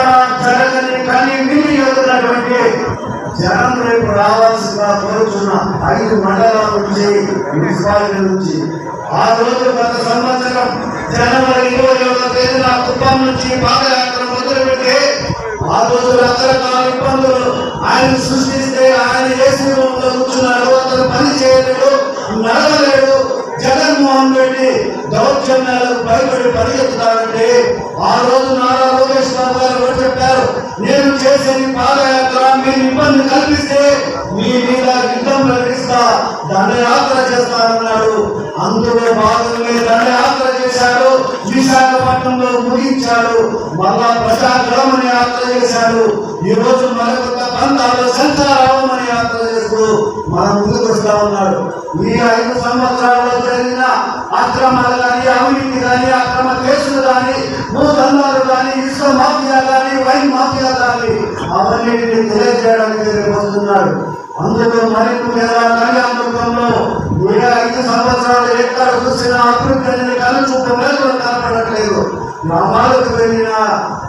ఎక్కడ జరగని కానీ విని ఎదురున్నటువంటి జనం రేపు రావాల్సిందిగా కోరుచున్న ఐదు మండలాల నుంచి మున్సిపాలిటీ నుంచి. ఆ రోజు గత సంవత్సరం జనవరి ఇరవై ఏడవ తేదీన కుప్పం నుంచి పాదయాత్ర మొదలుపెట్టి ఆ రోజు రకరకాల ఇబ్బందులు ఆయన సృష్టిస్తే ఆయన ఏసీ రూమ్ కూర్చున్నాడు అతను పని చేయలేడు నడవలేడు. జగన్మోహన్ రెడ్డి దౌర్జన్యాలకు భయపడి పరిగెత్తుతాడంటే ఆ రోజు నా గారు కూడా చెప్పారు నేను చేసేది పాదయాత్ర మీరు ఇబ్బంది కల్పిస్తే మీ మీద యుద్ధం ప్రకటిస్తా దండయాత్ర చేస్తానన్నాడు. అందులో భాగంగా దండయాత్ర చేశాడు విశాఖపట్నంలో ముగించాడు మళ్ళా ప్రజాగ్రామని యాత్ర చేశాడు. ఈ రోజు మరొక ప్రాంతాల్లో సంచారామని యాత్ర చేస్తూ మన ముందుకు వస్తా ఉన్నాడు. ఈ ఐదు సంవత్సరాల్లో జరిగిన అక్రమాలు కానీ అవినీతి కానీ అక్రమ కేసులు కానీ భూదందాలు అన్నింటినీ తెలియజేయడానికి రేపు వస్తున్నాడు. అందులో మరింత కళ్యాణంలో ఏ ఐదు సంవత్సరాలు ఎక్కడ చూసినా అభివృద్ధి అనేది కనుచూపు కనపడట్లేదు. గ్రామాలకు వెళ్ళినా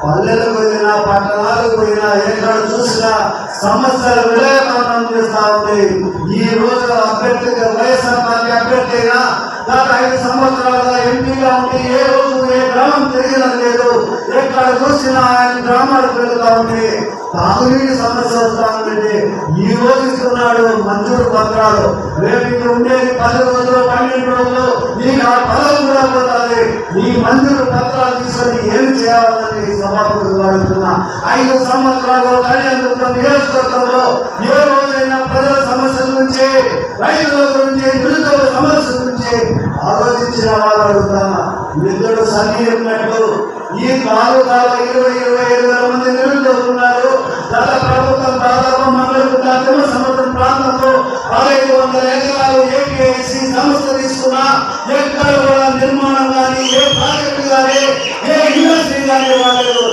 పల్లెలకు వెళ్ళినా పట్టణాలకు పోయినా ఎక్కడ చూసినా సమస్యలు విలేకరణం చేస్తా ఉంది. ఈ రోజు అభ్యర్థిగా వైఎస్ఆర్ పార్టీ అభ్యర్థి అయినా గత ఐదు సంవత్సరాలుగా ఎంపీగా ఉండి ఏ రోజు ఏ గ్రామం తిరిగిన లేదు ఎక్కడ చూసినా ఆయన గ్రామాలకు వెళ్తా ఉంది. తాగునీటి సమస్య వస్తా ఈ రోజు ఇస్తున్నాడు మంజూరు పత్రాలు. రేపు ఇక్కడ ఉండేది పది రోజులు పన్నెండు రోజులు. నీకు ఆ పదవి కూడా పోతుంది. ఈ మంజూరు పత్రాలు తీసుకొని ఏం చేయాలని సభాపతులు అడుగుతున్నా ఐదు సంవత్సరాలు కళ్యాణ నియోజకవర్గంలో ఏ రోజైనా ప్రజల సమస్యల నుంచి రైతుల గురించి నిరుద్యోగ సమస్యల నుంచి ఆలోచించిన వాళ్ళు అడుగుతున్నా నిధులు సన్నిహితున్నట్టు ఈ నాలుగు నాలుగు ఇరవై ఇరవై ఐదు వేల మంది నిరుద్యోగులు ఉన్నారు గత ప్రభుత్వం దాదాపు మండలి తిమ్మ సముద్రం ప్రాంతంలో పదహైదు వందల ఎకరాలు ఏపీఐసి సంస్థ తీసుకున్న ఎక్కడ కూడా నిర్మాణం కానీ ఏ ప్రాజెక్టు కానీ ఏ ఇండస్ట్రీ కానీ వాళ్ళు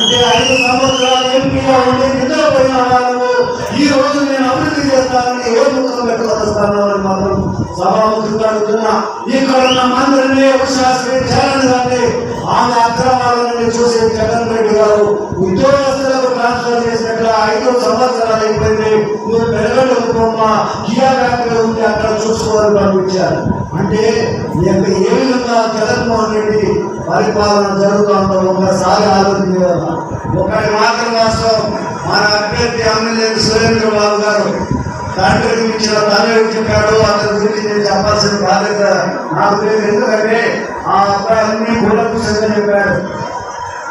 అంటే ఐదు సంవత్సరాలు ఎంపీగా ఉండి నిద్రపోయిన వాళ్ళు ఈ రోజు నేను అభివృద్ధి చేస్తానని ఏ ముఖం పెట్టుకొస్తాను అని మాత్రం సభాముఖంగా అడుగుతున్నా ఈ ఉన్న మందిరిని శాస్త్రి జగన్ ఆమె అక్రమాల నుండి చూసి జగన్ రెడ్డి గారు ఉద్యోగస్తులకు ట్రాన్స్ఫర్ చేసినట్లు ఐదు సంవత్సరాలు అయిపోయింది. నువ్వు పెరగలేకపోమ్మా కియా ఫ్యాక్టరీ ఉంది అక్కడ చూసుకోవాలని పంపించారు. అంటే ఏ విధంగా జగన్మోహన్ రెడ్డి పరిపాలన జరుగుతుందో ఒకసారి ఆలోచించారు ఒకటి మాత్రం వాస్తవం. మన అభ్యర్థి ఎమ్మెల్యే సురేంద్ర బాబు గారు తండ్రి ఇచ్చిన తండ్రి చెప్పాడు అతని గురించి నేను చెప్పాల్సిన బాధ్యత నాకు లేదు. ఎందుకంటే ఆ అబ్బాయి అన్ని గుణపు చెప్పాడు.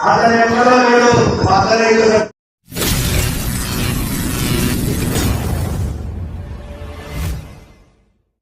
అతను ఎక్కడో లేడు. పక్కనే